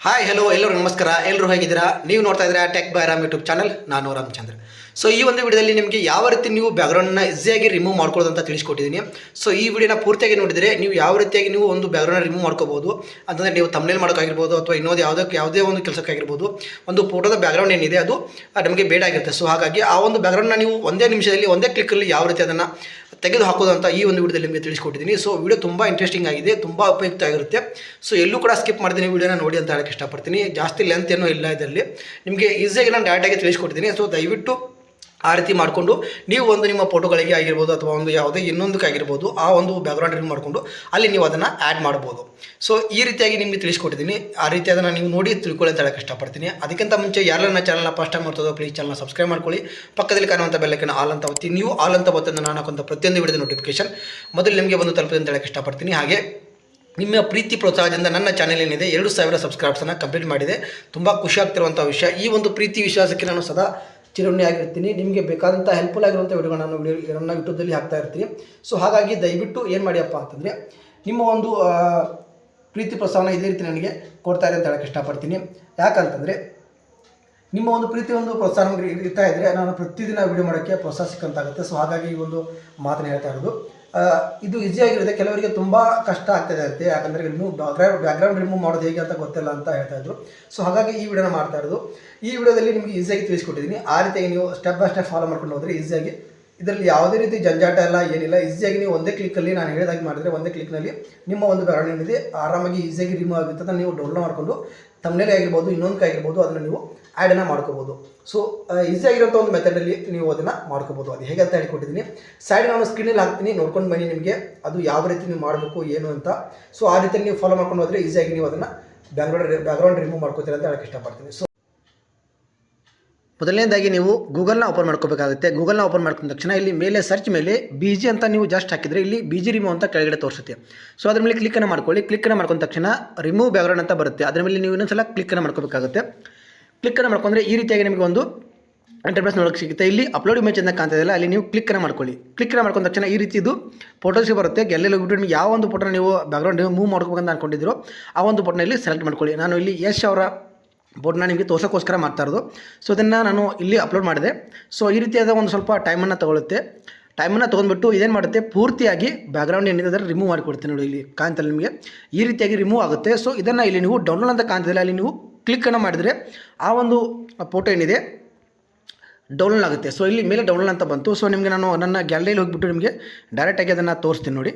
Hi hello ಎಲ್ಲರೂ ನಮಸ್ಕಾರ. ಎಲ್ಲರೂ ಹೇಗಿದ್ದೀರಾ? ನೀವು ನೋಡ್ತಾ ಇದ್ದೀರಾ tech by Ram YouTube channel ನಾನು ರಾಮಚಂದ್ರ. ಸೊ ಈ ಒಂದು ವಿಡಿಯೋದಲ್ಲಿ ನಿಮಗೆ ಯಾವ ರೀತಿ ನೀವು ಬ್ಯಾಕ್ಗ್ರೌಂಡ್ನ ಈಸಿಯಾಗಿ ರಿಮೂವ್ ಮಾಡ್ಕೊಳ್ಳೋದು ಅಂತ ತಿಳಿಸ್ಕೊಟ್ಟಿದ್ದೀನಿ. ಸೊ ಈ ವಿಡಿಯೋನ ಪೂರ್ತಿಯಾಗಿ ನೋಡಿದರೆ ನೀವು ಯಾವ ರೀತಿಯಾಗಿ ನೀವು ಒಂದು ಬ್ಯಾಕ್ಗ್ರೌಂಡ್ ರಿಮೂವ್ ಮಾಡ್ಕೋಬೋದು ಅಂತಂದರೆ ನೀವು ತಮ್ಮನೇಲಿ ಮಾಡೋಕ್ಕಾಗಿರ್ಬೋದು ಅಥವಾ ಇನ್ನೊಂದು ಯಾವುದಕ್ಕೆ, ಯಾವುದೇ ಒಂದು ಕೆಲಸಕ್ಕಾಗಿರ್ಬೋದು, ಒಂದು ಫೋಟೋದ ಬ್ಯಾಕ್ಗ್ರೌಂಡ್ ಏನಿದೆ ಅದು ನಮಗೆ ಬೇಡ ಆಗಿರುತ್ತೆ ಸೊ ಹಾಗಾಗಿ ಆ ಒಂದು ಬ್ಯಾಕ್ಗ್ರೌಂಡ್ನ ನೀವು ಒಂದೇ ನಿಮಿಷದಲ್ಲಿ, ಒಂದೇ ಕ್ಲಿಕ್ಕಲ್ಲಿ ಯಾವ ರೀತಿ ಅದನ್ನು ತೆಗೆದು ಹಾಕೋದು ಅಂತ ಈ ಒಂದು ವಿಡಿಯೋದಲ್ಲಿ ನಿಮಗೆ ತಿಳಿಸ್ಕೊಟ್ಟಿದ್ದೀನಿ. ಸೊ ವಿಡಿಯೋ ತುಂಬ ಇಂಟ್ರೆಸ್ಟಿಂಗ್ ಆಗಿದೆ, ತುಂಬ ಉಪಯುಕ್ತ ಆಗಿರುತ್ತೆ. ಸೊ ಎಲ್ಲೂ ಕೂಡ ಸ್ಕಿಪ್ ಮಾಡ್ತೀನಿ ವಿಡಿಯೋನ ನೋಡಿ ಅಂತ ಹೇಳಕ್ಕೆ ಇಷ್ಟಪಡ್ತೀನಿ. ಜಾಸ್ತಿ ಲೆಂತ್ ಏನೂ ಇಲ್ಲ ಇದರಲ್ಲಿ. ನಿಮಗೆ ಈಸಿಯಾಗಿ ನಾನು ಡೈರೆಕ್ಟಾಗಿ ತಿಳಿಸ್ಕೊಡ್ತೀನಿ ಸೊ ದಯವಿಟ್ಟು ಆ ರೀತಿ ಮಾಡಿಕೊಂಡು ನೀವು ಒಂದು ನಿಮ್ಮ ಫೋಟೋಗಳಿಗೆ ಆಗಿರ್ಬೋದು ಅಥವಾ ಒಂದು ಯಾವುದೇ ಇನ್ನೊಂದಕ್ಕೆ ಆಗಿರ್ಬೋದು ಆ ಒಂದು ಬ್ಯಾಕ್ಗ್ರೌಂಡ್ ರಿಮೂವ್ ಮಾಡಿಕೊಂಡು ಅಲ್ಲಿ ನೀವು ಅದನ್ನು ಆ್ಯಡ್ ಮಾಡ್ಬೋದು. ಸೊ ಈ ರೀತಿಯಾಗಿ ನಿಮಗೆ ತಿಳಿಸ್ಕೊಟ್ಟಿದ್ದೀನಿ. ಆ ರೀತಿ ಅದನ್ನು ನೀವು ನೋಡಿ ತಿಳ್ಕೊಳ್ಳಿ ಅಂತ ಹೇಳಕ್ಕೆ ಇಷ್ಟಪಡ್ತೀನಿ. ಅದಕ್ಕಿಂತ ಮುಂಚೆ ಯಾರು ನನ್ನ ಚಾನಲ್ನ ಫಸ್ಟ್ ಟೈಮ್ ಮಾಡ್ತದೋ ಪ್ಲೀಸ್ ಚಾನಲ್ನ ಸಬ್ಸ್ಕ್ರೈಬ್ ಮಾಡ್ಕೊಳ್ಳಿ. ಪಕ್ಕದಲ್ಲಿ ಕಾಣುವಂಥ ಬೆಲ್ಲಕ್ಕನ್ನು ಆಲ್ ಅಂತ ಒತ್ತಿ. ನೀವು ಆಲ್ ಅಂತ ಒತ್ತಂದ್ರೆ ನಾನು ಹಾಕುವಂಥ ಪ್ರತಿಯೊಂದು ವಿಡಿಯೋದ ನೋಟಿಫಿಕೇಶನ್ ಮೊದಲು ನಿಮಗೆ ಬಂದು ತಲುಪಿದೆ ಅಂತ ಹೇಳಕ್ಕೆ ಇಷ್ಟಪಡ್ತೀನಿ. ಹಾಗೆ ನಿಮ್ಮ ಪ್ರೀತಿ ಪ್ರೋತ್ಸಾಹದಿಂದ ನನ್ನ ಚಾನೆಲ್ ಏನಿದೆ, ಎರಡು ಸಾವಿರ ಸಬ್ಸ್ಕ್ರೈಬ್ಸನ್ನು ಕಂಪ್ಲೀಟ್ ಮಾಡಿದೆ. ತುಂಬ ಖುಷಿ ಆಗ್ತಿರುವಂಥ ವಿಷಯ. ಈ ಒಂದು ಪ್ರೀತಿ ವಿಶ್ವಾಸಕ್ಕೆ ನಾನು ಸದಾ ಚಿರುಣಿ ಆಗಿರ್ತೀನಿ, ನಿಮಗೆ ಬೇಕಾದಂಥ ಹೆಲ್ಪ್ಫುಲ್ ಆಗಿರುವಂಥ ವಿಡಿಯೋಗಳನ್ನ ನಾನು ನನ್ನ ಯೂಟ್ಯೂಬ್ದಲ್ಲಿ ಹಾಕ್ತಾ ಇರ್ತೀನಿ. ಸೊ ಹಾಗಾಗಿ ದಯವಿಟ್ಟು ಏನು ಮಾಡಿಯಪ್ಪ ಅಂತಂದರೆ, ನಿಮ್ಮ ಒಂದು ಪ್ರೀತಿ ಪ್ರೋತ್ಸಾಹನ ಇದೇ ರೀತಿ ನನಗೆ ಕೊಡ್ತಾ ಇದೆ ಅಂತ ಹೇಳಕ್ಕೆ ಇಷ್ಟಪಡ್ತೀನಿ. ಯಾಕಂತಂದರೆ, ನಿಮ್ಮ ಒಂದು ಪ್ರೀತಿ ಒಂದು ಪ್ರೋತ್ಸಾಹ ಇರ್ತಾ ಇದ್ದರೆ ನಾನು ಪ್ರತಿದಿನ ವಿಡಿಯೋ ಮಾಡೋಕ್ಕೆ ಪ್ರೋತ್ಸಾಹ ಸಿಕ್ಕಂತಾಗುತ್ತೆ. ಸೊ ಹಾಗಾಗಿ ಈ ಒಂದು ಮಾತನ್ನು ಹೇಳ್ತಾ ಇರೋದು. ಇದು ಈಸಿಯಾಗಿರುತ್ತೆ ಕೆಲವರಿಗೆ ತುಂಬ ಕಷ್ಟ ಆಗ್ತದೆ ಅಂತೆ ಯಾಕಂದರೆ ರಿಮೂವ್ ಬ್ಯಾಕ್ಗ್ರೌಂಡ್ ರಿಮೂವ್ ಮಾಡೋದು ಹೇಗೆ ಅಂತ ಗೊತ್ತಿಲ್ಲ ಅಂತ ಹೇಳ್ತಾ ಇದ್ರು. ಸೊ ಹಾಗಾಗಿ ಈ ವಿಡಿಯೋನ ಮಾಡ್ತಾ ಇರೋದು. ಈ ವಿಡಿಯೋದಲ್ಲಿ ನಿಮಗೆ ಈಸಿಯಾಗಿ ತಿಳಿಸ್ಕೊಟ್ಟಿದ್ದೀನಿ. ಆ ರೀತಿಯಾಗಿ ನೀವು ಸ್ಟೆಪ್ ಬೈ ಸ್ಟೆಪ್ ಫಾಲೋ ಮಾಡ್ಕೊಂಡು ಹೋದರೆ ಈಸಿಯಾಗಿ ಇದರಲ್ಲಿ ಯಾವುದೇ ರೀತಿ ಜಂಜಾಟ ಎಲ್ಲ ಏನಿಲ್ಲ. ಈಸಿಯಾಗಿ ನೀವು ಒಂದೇ ಕ್ಲಿಕ್ಕಲ್ಲಿ ನಾನು ಹೇಳಿದಾಗಿ ಮಾಡಿದರೆ ಒಂದೇ ಕ್ಲಿಕ್ನಲ್ಲಿ ನಿಮ್ಮ ಒಂದು ಬ್ಯಾಕ್ಗ್ರೌಂಡ್ ಆರಾಮಾಗಿ ಈಸಿಯಾಗಿ ರಿಮೂವ್ ಆಗುತ್ತೆ ಅಂತ ನೀವು ಡೌನ್ಲೋಡ್ ಮಾಡಿಕೊಂಡು ತಮ್ಮನೇಲಿ ಆಗಿರ್ಬೋದು ಇನ್ನೊಂದು ಆಗಿರ್ಬೋದು, ಅದನ್ನು ನೀವು ಆ್ಯಡನ್ನು ಮಾಡ್ಕೋಬೋದು. ಸೊ ಈಸಿಯಾಗಿರೋಂಥ ಒಂದು ಮೆಥಡಲ್ಲಿ ನೀವು ಅದನ್ನು ಮಾಡ್ಕೋಬೋದು. ಅದು ಹೇಗೆ ಅಂತ ಹೇಳಿಕೊಟ್ಟಿದ್ದೀನಿ. ಸೈಡ್ ನಾನು ಸ್ಕ್ರೀನಲ್ಲಿ ಹಾಕ್ತೀನಿ. ನೋಡ್ಕೊಂಡು ಬನ್ನಿ ನಿಮಗೆ ಅದು ಯಾವ ರೀತಿ ನೀವು ಮಾಡಬೇಕು, ಏನು ಅಂತ. ಸೊ ಆ ರೀತಿ ನೀವು ಫಾಲೋ ಮಾಡ್ಕೊಂಡು ಹೋದರೆ ಈಸಿಯಾಗಿ ನೀವು ಅದನ್ನು ಬ್ಯಾಕ್ಗ್ರೌಂಡ್ ಬ್ಯಾಕ್ಗ್ರೌಂಡ್ ರಿಮೂವ್ ಮಾಡ್ಕೋತೀರ ಅಂತ ಹೇಳಕ್ಕೆ ಇಷ್ಟಪಡ್ತೀನಿ. ಸೊ ಮೊದಲನೇದಾಗಿ ನೀವು ಗೂಗಲ್ನ ಓಪನ್ ಮಾಡ್ಕೋಬೇಕಾಗುತ್ತೆ. ಗೂಗಲ್ನ ಓಪನ್ ಮಾಡ್ಕೊಂಡ ತಕ್ಷಣ ಇಲ್ಲಿ ಮೇಲೆ ಸರ್ಚ್ ಮೇಲೆ ಬಿ ಜಿ ಅಂತ ನೀವು ಜಸ್ಟ್ ಹಾಕಿದರೆ ಇಲ್ಲಿ ಬಿ ಜಿ ರಿಮೂವ್ ಅಂತ ಕೆಳಗಡೆ ತೋರಿಸುತ್ತೆ. ಸೊ ಅದ್ರ ಮೇಲೆ ಕ್ಲಿಕ್ಕನ್ನು ಮಾಡ್ಕೊಳ್ಳಿ. ಕ್ಲಿಕ್ಕನ್ನು ಮಾಡ್ಕೊಂಡ ತಕ್ಷಣ ರಿಮೂವ್ ಬ್ಯಾಗ್ರೌಂಡ್ ಅಂತ ಬರುತ್ತೆ. ಅದರ ಮೇಲೆ ನೀವು ಇನ್ನೊಂದ್ಸಲ ಕ್ಲಿಕ್ಕನ್ನು ಮಾಡ್ಕೋಬೇಕಾಗುತ್ತೆ. ಕ್ಲಿಕ್ಕನ್ನು ಮಾಡ್ಕೊಂಡ್ರೆ ಈ ರೀತಿಯಾಗಿ ನಿಮಗೆ ಒಂದು ಎಂಟರ್ಪ್ರೈಸ್ ನೋಡೋಕ್ಕೆ ಸಿಗುತ್ತೆ. ಇಲ್ಲಿ ಅಪ್ಲೋಡ್ ಇಮೇಜ್ ಅಂತ ಕಾಣ್ತಿದೆಯಲ್ಲ ಅಲ್ಲಿ ನೀವು ಕ್ಲಿಕ್ಕನ್ನು ಮಾಡ್ಕೊಳ್ಳಿ. ಕ್ಲಿಕ್ಕನ್ನು ಮಾಡ್ಕೊಂಡ ತಕ್ಷಣ ಈ ರೀತಿ ಇದು ಫೋಟೋಸ್ಗೆ ಬರುತ್ತೆ. ಎಲ್ಲೆಲ್ಲಿ ಹೋಗ್ಬಿಟ್ಟು ನಿಮಗೆ ಯಾವ ಒಂದು ಫೋಟೋನ ನೀವು ಬ್ಯಾಕ್ಗ್ರೌಂಡ್ ಮೂವ್ ಮಾಡ್ಕೋಬೇಕಂತ ಅಂದ್ಕೊಂಡಿದ್ರು ಆ ಒಂದು ಫೋಟೋನ ಇಲ್ಲಿ ಸೆಲೆಕ್ಟ್ ಮಾಡ್ಕೊಳ್ಳಿ. ನಾನು ಇಲ್ಲಿ ಯಶ್ ಅವರ ಬೋರ್ಡ್ನ ನಿಮಗೆ ತೋರ್ಸೋಕ್ಕೋಸ್ಕರ ಮಾಡ್ತಾ ಇರೋದು. ಸೊ ಅದನ್ನು ನಾನು ಇಲ್ಲಿ ಅಪ್ಲೋಡ್ ಮಾಡಿದೆ. ಸೊ ಈ ರೀತಿಯಾದ ಒಂದು ಸ್ವಲ್ಪ ಟೈಮನ್ನು ತೊಗೊಳುತ್ತೆ. ಟೈಮನ್ನು ತೊಗೊಂಡ್ಬಿಟ್ಟು ಇದೇನು ಮಾಡುತ್ತೆ? ಪೂರ್ತಿಯಾಗಿ ಬ್ಯಾಕ್ಗ್ರೌಂಡ್ ಏನಿದೆ ರಿಮೂವ್ ಮಾಡಿಕೊಡ್ತೀನಿ ನೋಡಿ ಇಲ್ಲಿ ಕಾಣ್ತಲ್ಲ ನಿಮಗೆ. ಈ ರೀತಿಯಾಗಿ ರಿಮೂವ್ ಆಗುತ್ತೆ. ಸೊ ಇದನ್ನು ಇಲ್ಲಿ ನೀವು ಡೌನ್ಲೋಡ್ ಅಂತ ಕಾಣ್ತಿಲ್ಲ ಅಲ್ಲಿ ನೀವು ಕ್ಲಿಕ್ಕನ್ನು ಮಾಡಿದರೆ ಆ ಒಂದು ಫೋಟೋ ಏನಿದೆ? ಡೌನ್ಲೋಡ್ ಆಗುತ್ತೆ. ಸೊ ಇಲ್ಲಿ ಮೇಲೆ ಡೌನ್ಲೋಡ್ ಅಂತ ಬಂತು. ಸೊ ನಿಮಗೆ ನಾನು ನನ್ನ ಗ್ಯಾಲರಿಯಲ್ಲಿ ಹೋಗಿಬಿಟ್ಟು ನಿಮಗೆ ಡೈರೆಕ್ಟಾಗಿ ಅದನ್ನು ತೋರಿಸ್ತೀನಿ ನೋಡಿ.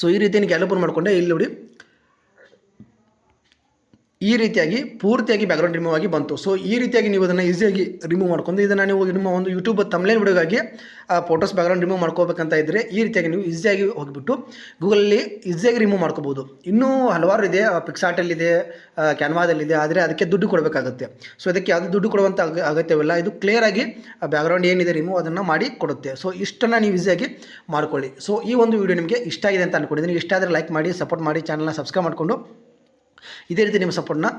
ಸೊ ಈ ರೀತಿ ಗ್ಯಾಲರಿ ಓಪನ್ ಮಾಡಿಕೊಂಡೆ. ಇಲ್ಲಿ ನೋಡಿ. ಈ ರೀತಿಯಾಗಿ ಪೂರ್ತಿಯಾಗಿ ಬ್ಯಾಕ್ಗ್ರೌಂಡ್ ರಿಮೂವ್ ಆಗಿ ಬಂತು. ಸೊ ಈ ರೀತಿಯಾಗಿ ನೀವು ಅದನ್ನು ಈಸಿಯಾಗಿ ರಿಮೂವ್ ಮಾಡ್ಕೊಂಡು ಇದನ್ನು ನೀವು ನಿಮ್ಮ ಒಂದು ಯೂಟ್ಯೂಬ್ ತಮ್ಲೇನ್ ವಿಡಿಯೋಗಾಗಿ ಫೋಟೋಸ್ ಬ್ಯಾಕ್ಗ್ರೌಂಡ್ ರಿಮೂವ್ ಮಾಡ್ಕೋಬೇಕಂತ ಇದ್ದರೆ ಈ ರೀತಿಯಾಗಿ ನೀವು ಈಸಿಯಾಗಿ ಹೋಗಿಬಿಟ್ಟು ಗೂಗಲಲ್ಲಿ ಈಸಿಯಾಗಿ ರಿಮೂವ್ ಮಾಡ್ಕೋಬೋದು ಇನ್ನೂ ಹಲವಾರು ಇದೆ ಪಿಕ್ಸಾರ್ಟಲ್ಲಿದೆ ಕ್ಯಾನ್ವಾದಲ್ಲಿದೆ ಆದರೆ ಅದಕ್ಕೆ ದುಡ್ಡು ಕೊಡಬೇಕಾಗುತ್ತೆ. ಸೊ ಅದಕ್ಕೆ ಯಾವುದು ದುಡ್ಡು ಕೊಡುವಂಥ ಅಗ, ಅಗತ್ಯವಿಲ್ಲ. ಇದು ಕ್ಲಿಯರಾಗಿ ಬ್ಯಾಕ್ಗ್ರೌಂಡ್ ಏನಿದೆ ರಿಮೂವ್ ಅದನ್ನು ಮಾಡಿ ಕೊಡುತ್ತೆ. ಸೊ ಇಷ್ಟನ್ನು ನೀವು ಈಸಿಯಾಗಿ ಮಾಡ್ಕೊಳ್ಳಿ. ಸೊ ಈ ಒಂದು ವಿಡಿಯೋ ನಿಮಗೆ ಇಷ್ಟ ಆಗಿದೆ ಅಂತ ಅಂದ್ಕೊಂಡಿದ್ದೀನಿ ಇಷ್ಟ ಆದರೆ ಲೈಕ್ ಮಾಡಿ ಸಪೋರ್ಟ್ ಮಾಡಿ ಚಾನಲ್ನ ಸಬ್ಸ್ಕ್ರೈಬ್ ಮಾಡಿಕೊಂಡು ಇದೇ ರೀತಿ ನಿಮ್ಮ ಸಪೋರ್ಟ್ನ